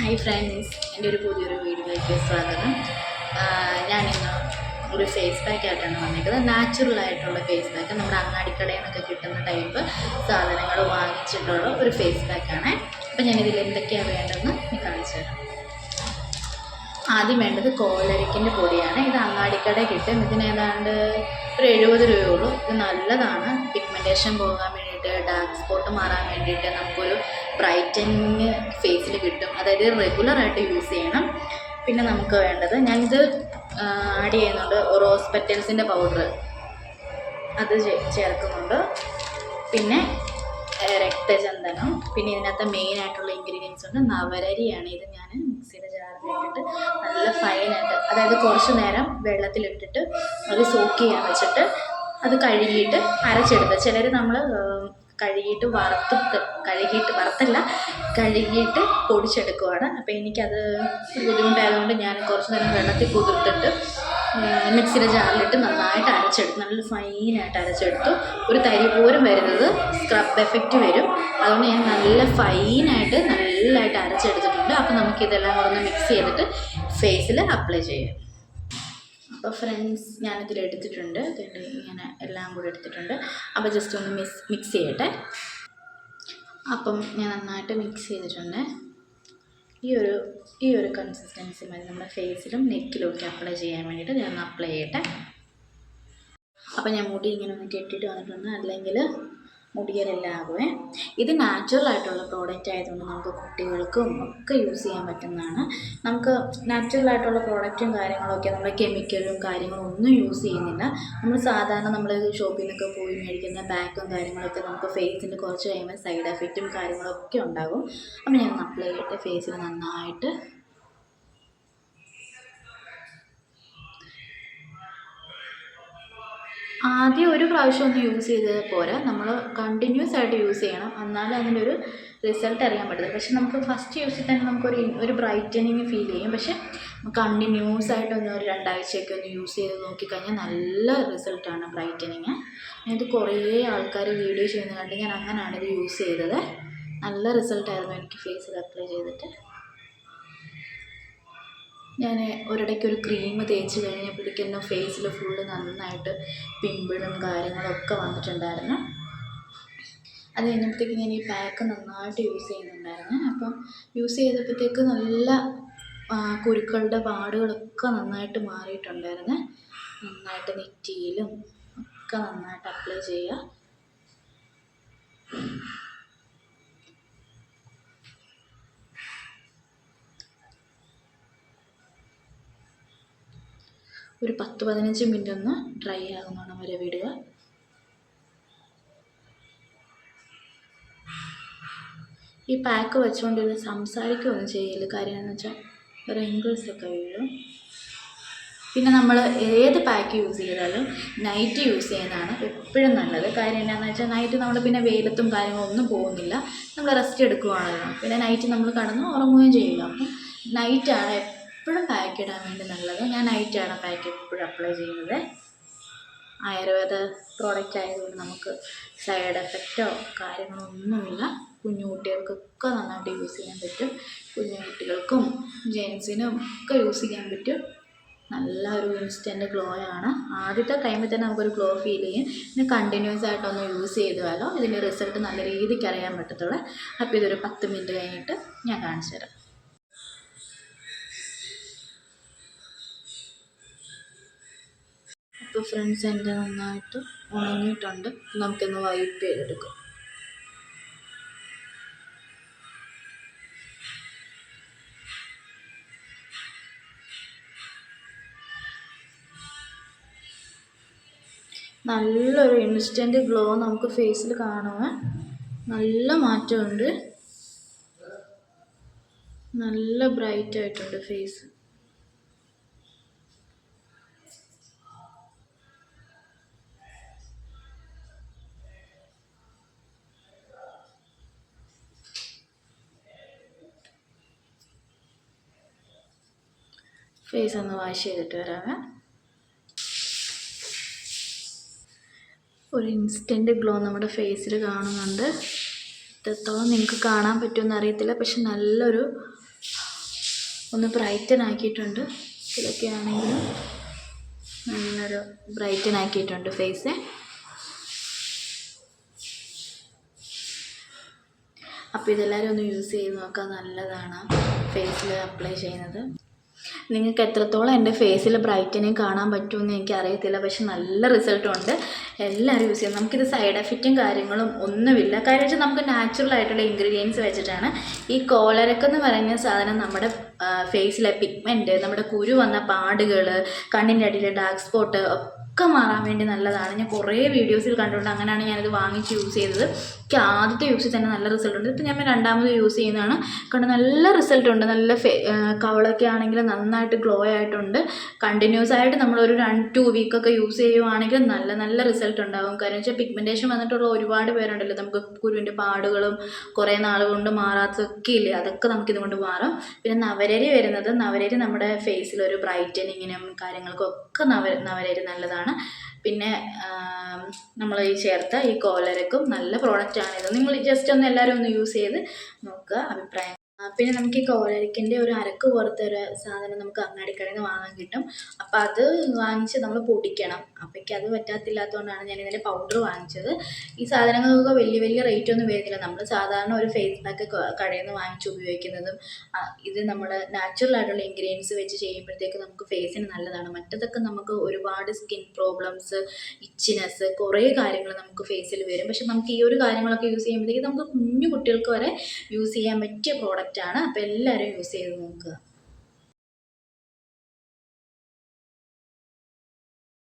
Hi friends എന്റെ ഒരു പുതിയൊരു വീഡിയോയിലേക്ക് സ്വാഗതം. ഞാനിന്ന് ഒരു ഫേസ് പാക്ക് ആയിട്ടാണ് വന്നിരിക്കുന്നത്. നാച്ചുറൽ ആയിട്ടുള്ള ഫേസ് പാക്ക് നമ്മുടെ അങ്ങാടിക്കടയിൽ നിന്നൊക്കെ കിട്ടുന്ന ടൈപ്പ് സാധനങ്ങൾ വാങ്ങിച്ചിട്ടുള്ള ഒരു ഫേസ് പാക്കാണ് അപ്പം ഞാനിതിൽ എന്തൊക്കെയാണ് വേണ്ടതെന്ന് ഞാൻ കാണിച്ചു തരാം. ആദ്യം വേണ്ടത് കോലരിക്കിന്റെ പൊടിയാണ്. ഇത് അങ്ങാടിക്കടയിൽ കിട്ടും. ഇതിന് ഏതാണ്ട് ഒരു എഴുപത് രൂപയുള്ളൂ ഇത് നല്ലതാണ്. പിഗ്മെന്റേഷൻ പോകാൻ വേണ്ടിയിട്ട് ഡാർക്ക് സ്പോട്ട് മാറാൻ വേണ്ടിയിട്ട് നമുക്കൊരു ബ്രൈറ്റനിങ് ഫേസിൽ കിട്ടും. അതായത് റെഗുലറായിട്ട് യൂസ് ചെയ്യണം. പിന്നെ നമുക്ക് വേണ്ടത് ഞാനിത് ആഡ് ചെയ്യുന്നുണ്ട്. റോസ് പെറ്റൽസിന്റെ പൗഡർ അത് ചേർക്കുന്നുണ്ട്. പിന്നെ രക്തചന്ദനം. പിന്നെ ഇതിനകത്ത് മെയിൻ ആയിട്ടുള്ള ഇൻഗ്രീഡിയൻസ് ഉണ്ട്. നവരരിയാണ് ഇത് ഞാൻ മിക്സിയുടെ ജാറിലിട്ടിട്ട് നല്ല ഫൈനായിട്ട് അതായത് കുറച്ച് നേരം വെള്ളത്തിലിട്ടിട്ട് അത് സോക്ക് ചെയ്യാൻ വെച്ചിട്ട് അത് കഴുകിയിട്ട് അരച്ചെടുത്ത്. ചിലർ നമ്മൾ കഴുകിയിട്ട് വറുത്തിട്ട് കഴുകിയിട്ട് വറുത്തല്ല കഴുകിയിട്ട് പൊടിച്ചെടുക്കുവാണ്. അപ്പോൾ എനിക്കത് ബുദ്ധിമുട്ടായതുകൊണ്ട് ഞാൻ കുറച്ച് നേരം വെള്ളത്തിൽ കുതിർത്തിട്ട് മിക്സിയുടെ ജാറിലിട്ട് നന്നായിട്ട് അരച്ചെടുത്തു. നല്ല ഫൈനായിട്ട് അരച്ചെടുത്തു. ഒരു തരി പോലും വരുന്നത് സ്ക്രബ് എഫക്റ്റ് വരും. അതുകൊണ്ട് ഞാൻ നല്ല ഫൈനായിട്ട് നല്ലതായിട്ട് അരച്ചെടുത്തിട്ടുണ്ട്. അപ്പോൾ നമുക്കിതെല്ലാം കൂടെ ഒന്ന് മിക്സ് ചെയ്തിട്ട് ഫേസിൽ അപ്ലൈ ചെയ്യാം. അപ്പോൾ ഫ്രണ്ട്സ് ഞാനിതിൽ എടുത്തിട്ടുണ്ട്. ഇങ്ങനെ എല്ലാം കൂടെ എടുത്തിട്ടുണ്ട്. അപ്പോൾ ജസ്റ്റ് ഒന്ന് മിക്സ് മിക്സ് ചെയ്യട്ടെ. അപ്പം ഞാൻ നന്നായിട്ട് മിക്സ് ചെയ്തിട്ടുണ്ട്. ഈ ഒരു ഈ ഒരു കൺസിസ്റ്റൻസി മതി. നമ്മുടെ ഫേസിലും നെക്കിലും ഒക്കെ അപ്ലൈ ചെയ്യാൻ വേണ്ടിയിട്ട് ഞാൻ അപ്ലൈ ചെയ്യട്ടെ. അപ്പം ഞാൻ മുടി ഇങ്ങനെ ഒന്ന് കെട്ടിയിട്ട് വന്നിട്ടുണ്ട്. അല്ലെങ്കിൽ മുടിയിലെല്ലാം ആകുമേ ഇത് നാച്ചുറൽ ആയിട്ടുള്ള പ്രോഡക്റ്റ് ആയതുകൊണ്ട് നമുക്ക് കുട്ടികൾക്കും ഒക്കെ യൂസ് ചെയ്യാൻ പറ്റുന്നതാണ്. നമുക്ക് നാച്ചുറൽ ആയിട്ടുള്ള പ്രോഡക്റ്റും കാര്യങ്ങളൊക്കെ നമ്മൾ കെമിക്കലും കാര്യങ്ങളും ഒന്നും യൂസ് ചെയ്യുന്നില്ല. നമ്മൾ സാധാരണ നമ്മൾ ഷോപ്പിൽ നിന്നൊക്കെ പോയി മേടിക്കുന്ന ബാക്കും കാര്യങ്ങളൊക്കെ നമുക്ക് ഫേസിന് കുറച്ച് കഴിയുമ്പോൾ സൈഡ് എഫക്റ്റും കാര്യങ്ങളൊക്കെ ഉണ്ടാകും. അപ്പം ഞാൻ അപ്ലൈ ചെയ്തിട്ട് ഫേസിൽ നന്നായിട്ട് ആദ്യം ഒരു പ്രാവശ്യം ഒന്ന് യൂസ് ചെയ്തത് പോരാ. നമ്മൾ കണ്ടിന്യൂസ് ആയിട്ട് യൂസ് ചെയ്യണം. എന്നാലേ അതിന്റെ ഒരു റിസൾട്ട് അറിയാൻ പറ്റുള്ളൂ പക്ഷെ നമുക്ക് ഫസ്റ്റ് യൂസിൽ തന്നെ നമുക്കൊരു ഒരു ബ്രൈറ്റനിങ് ഫീൽ ചെയ്യും. പക്ഷെ കണ്ടിന്യൂസ് ആയിട്ട് ഒന്ന് ഒരു രണ്ടാഴ്ചയൊക്കെ ഒന്ന് യൂസ് ചെയ്ത് നോക്കിക്കഴിഞ്ഞാൽ നല്ല റിസൾട്ടാണ് ബ്രൈറ്റനിങ് ഇത് കുറേ ആൾക്കാർ വീഡിയോ ചെയ്യുന്നത് കണ്ട് ഞാൻ അങ്ങനെയാണ് ഇത് യൂസ് ചെയ്തത്. നല്ല റിസൾട്ടായിരുന്നു എനിക്ക് ഫേസിൽ അപ്ലൈ ചെയ്തിട്ട്. ഞാൻ ഒരിടയ്ക്ക് ഒരു ക്രീം തേച്ച് കഴിഞ്ഞപ്പോഴേക്കും ഫേസിൽ ഫുള്ള് നന്നായിട്ട് പിമ്പിളും കാര്യങ്ങളൊക്കെ വന്നിട്ടുണ്ടായിരുന്നു. അത് കഴിഞ്ഞപ്പോഴത്തേക്ക് ഞാൻ ഈ പാക്ക് നന്നായിട്ട് യൂസ് ചെയ്യുന്നുണ്ടായിരുന്നു. അപ്പം യൂസ് ചെയ്തപ്പോഴത്തേക്ക് നല്ല കുരുക്കളുടെ പാടുകളൊക്കെ നന്നായിട്ട് മാറിയിട്ടുണ്ടായിരുന്നു. നന്നായിട്ട് നെറ്റിയിലും ഒക്കെ നന്നായിട്ട് അപ്ലൈ ചെയ്യുക. ഒരു പത്ത് പതിനഞ്ച് മിനിറ്റ് ഒന്ന് ഡ്രൈ ആകുന്നോണം വരെ വിടുക. ഈ പാക്ക് വെച്ചുകൊണ്ട് ഇത് സംസാരിക്കുകയൊന്നും ചെയ്യില്ല കാര്യം എന്ന് വെച്ചാൽ റിങ്കിൾസ് ഒക്കെ വീഴും. പിന്നെ നമ്മൾ ഏത് പാക്ക് യൂസ് ചെയ്താലും നൈറ്റ് യൂസ് ചെയ്യുന്നതാണ് എപ്പോഴും നല്ലത്. കാര്യം എന്താണെന്ന് വെച്ചാൽ നൈറ്റ് നമ്മൾ പിന്നെ വെയിലത്തും കാര്യങ്ങളൊന്നും പോകുന്നില്ല. നമ്മൾ റെസ്റ്റ് എടുക്കുവാണല്ലോ. പിന്നെ നൈറ്റ് നമ്മൾ കടന്ന് ഉറങ്ങുകയും ചെയ്യില്ല അപ്പം നൈറ്റാണ് എപ്പോഴും പാക്ക് ഇടാൻ വേണ്ടി നല്ലത് ഞാൻ നൈറ്റാണ് പാക്ക് എപ്പോഴും അപ്ലൈ ചെയ്യുന്നത്. ആയുർവേദ പ്രോഡക്റ്റ് ആയതുകൊണ്ട് നമുക്ക് സൈഡ് എഫക്റ്റോ കാര്യങ്ങളോ ഒന്നുമില്ല. കുഞ്ഞു കുട്ടികൾക്കൊക്കെ നന്നായിട്ട് യൂസ് ചെയ്യാൻ പറ്റും. കുഞ്ഞു കുട്ടികൾക്കും ജെൻസിനും ഒക്കെ യൂസ് ചെയ്യാൻ പറ്റും. നല്ല ഒരു ഇൻസ്റ്റന്റ് ഗ്ലോ ആണ്. ആദ്യത്തെ ടൈമിൽ തന്നെ നമുക്കൊരു ഗ്ലോ ഫീൽ ചെയ്യും. പിന്നെ കണ്ടിന്യൂസ് ആയിട്ടൊന്ന് യൂസ് ചെയ്താലോ ഇതിന്റെ റിസൾട്ട് നല്ല രീതിക്ക് അറിയാൻ പറ്റത്തുള്ളൂ. അപ്പോൾ ഇതൊരു പത്ത് മിനിറ്റ് കഴിഞ്ഞിട്ട് ഞാൻ കാണിച്ചു തരാം അപ്പോൾ ഫ്രണ്ട്സ് എന്റെ നന്നായിട്ട് ഉണങ്ങിയിട്ടുണ്ട്. നമുക്കൊന്ന് വൈപ്പ് ചെയ്തെടുക്കാം. നല്ലൊരു ഇൻസ്റ്റന്റ് ഗ്ലോ നമുക്ക് ഫേസിൽ കാണുക നല്ല മാറ്റമുണ്ട്. നല്ല ബ്രൈറ്റ് ആയിട്ടുണ്ട് ഫേസ് ഫേസ് ഒന്ന് വാഷ് ചെയ്തിട്ട് വരാമേ. ഒരു ഇൻസ്റ്റന്റ് ഗ്ലോ നമ്മുടെ ഫേസിൽ കാണുന്നുണ്ട്. എത്രത്തോളം നിങ്ങൾക്ക് കാണാൻ പറ്റുമെന്ന് അറിയത്തില്ല പക്ഷെ നല്ലൊരു ഒന്ന് ബ്രൈറ്റൻ ആക്കിയിട്ടുണ്ട് ഇതിലൊക്കെ ആണെങ്കിലും നല്ലൊരു ബ്രൈറ്റൻ ആക്കിയിട്ടുണ്ട് ഫേസ്. അപ്പോൾ ഇതെല്ലാവരും ഒന്ന് യൂസ് ചെയ്ത് നോക്കുക നല്ലതാണ് ഫേസിൽ അപ്ലൈ ചെയ്യുന്നത്. നിങ്ങൾക്ക് എത്രത്തോളം എന്റെ ഫേസിൽ ബ്രൈറ്റനിങ് കാണാൻ പറ്റുമെന്ന് എനിക്ക് അറിയത്തില്ല പക്ഷെ നല്ല റിസൾട്ടുണ്ട് എല്ലാവരും യൂസ് ചെയ്യും നമുക്കിത് സൈഡ് എഫക്റ്റും കാര്യങ്ങളും ഒന്നുമില്ല. കാര്യം വെച്ചാൽ നമുക്ക് നാച്ചുറൽ ആയിട്ടുള്ള ഇൻഗ്രീഡിയൻസ് വെച്ചിട്ടാണ് ഈ കോളരക്കെന്ന് പറയുന്ന സാധനം നമ്മുടെ ഫേസിലെ പിഗ്മെന്റ് നമ്മുടെ കുരു വന്ന പാടുകൾ കണ്ണിന്റെ അടിയിലെ ഡാർക്ക് സ്പോട്ട് ഒക്കെ മാറാൻ വേണ്ടി നല്ലതാണ്. ഞാൻ കുറേ വീഡിയോസിൽ കണ്ടുകൊണ്ട് അങ്ങനെയാണ് ഞാനിത് വാങ്ങിച്ച് യൂസ് ചെയ്തത്. എനിക്ക് ആദ്യത്തെ യൂസിൽ തന്നെ നല്ല റിസൾട്ട് ഉണ്ട്. ഇപ്പം ഞാൻ രണ്ടാമത് യൂസ് ചെയ്യുന്നതാണ്. കണ്ട് നല്ല റിസൾട്ട് ഉണ്ട്. നല്ല കവളൊക്കെ ആണെങ്കിൽ നന്നായിട്ട് ഗ്ലോ ആയിട്ടുണ്ട്. കണ്ടിന്യൂസ് ആയിട്ട് നമ്മളൊരു രണ്ട് ടു വീക്കൊക്കെ യൂസ് ചെയ്യുവാണെങ്കിൽ നല്ല നല്ല റിസൾട്ട് ഉണ്ടാകും കാരണം വെച്ചാൽ പിഗ്മെന്റേഷൻ വന്നിട്ടുള്ള ഒരുപാട് പേരുണ്ടല്ലോ. നമുക്ക് കുരുവിന്റെ പാടുകളും കുറേ നാൾ കൊണ്ട് മാറാത്തതൊക്കെ ഇല്ലേ? അതൊക്കെ നമുക്ക് ഇതുകൊണ്ട് മാറാം. പിന്നെ നവരരി വരുന്നത് നവരരി നമ്മുടെ ഫേസിൽ ഒരു ബ്രൈറ്റനിങ്ങിനും കാര്യങ്ങൾക്കും ഒക്കെ നവ നവരരി നല്ലതാണ്. പിന്നെ നമ്മൾ ഈ ചേർത്ത ഈ കോലരക്കും നല്ല പ്രോഡക്റ്റാണ് ഇത്. നിങ്ങൾ ജസ്റ്റ് ഒന്ന് എല്ലാവരും ഒന്ന് യൂസ് ചെയ്ത് നോക്കുക അഭിപ്രായം പിന്നെ നമുക്ക് ഈ കോലരിക്കിന്റെ ഒരു അരക്ക് പോലത്തെ ഒരു സാധനം നമുക്ക് അങ്ങാടിക്കടയിൽ നിന്ന് വാങ്ങാൻ കിട്ടും. അപ്പോൾ അത് വാങ്ങിച്ച് നമ്മൾ പൊടിക്കണം. അപ്പോഴേക്ക് അത് പറ്റാത്തില്ലാത്തതുകൊണ്ടാണ് ഞാൻ ഇതിന്റെ പൗഡർ വാങ്ങിച്ചത്. ഈ സാധനങ്ങൾക്കൊക്കെ വലിയ വലിയ റേറ്റ് ഒന്നും വരുന്നില്ല. നമ്മൾ സാധാരണ ഒരു ഫേസ് പാക്ക് കടയിൽ നിന്ന് വാങ്ങിച്ച് ഉപയോഗിക്കുന്നതും ഇത് നമ്മൾ നാച്ചുറൽ ആയിട്ടുള്ള ഇൻഗ്രീഡിയൻസ് വെച്ച് ചെയ്യുമ്പോഴത്തേക്ക് നമുക്ക് ഫേസിന് നല്ലതാണ്. മറ്റതൊക്കെ നമുക്ക് ഒരുപാട് സ്കിൻ പ്രോബ്ലംസ് ഇച്ചിനെസ് കുറേ കാര്യങ്ങൾ നമുക്ക് ഫേസിൽ വരും. പക്ഷെ നമുക്ക് ഈ ഒരു കാര്യങ്ങളൊക്കെ യൂസ് ചെയ്യുമ്പോഴത്തേക്ക് നമുക്ക് കുഞ്ഞു കുട്ടികൾക്ക് വരെ യൂസ് ചെയ്യാൻ പറ്റിയ പ്രോഡക്റ്റാണ് അപ്പോൾ എല്ലാവരും യൂസ് ചെയ്ത് നോക്കുക.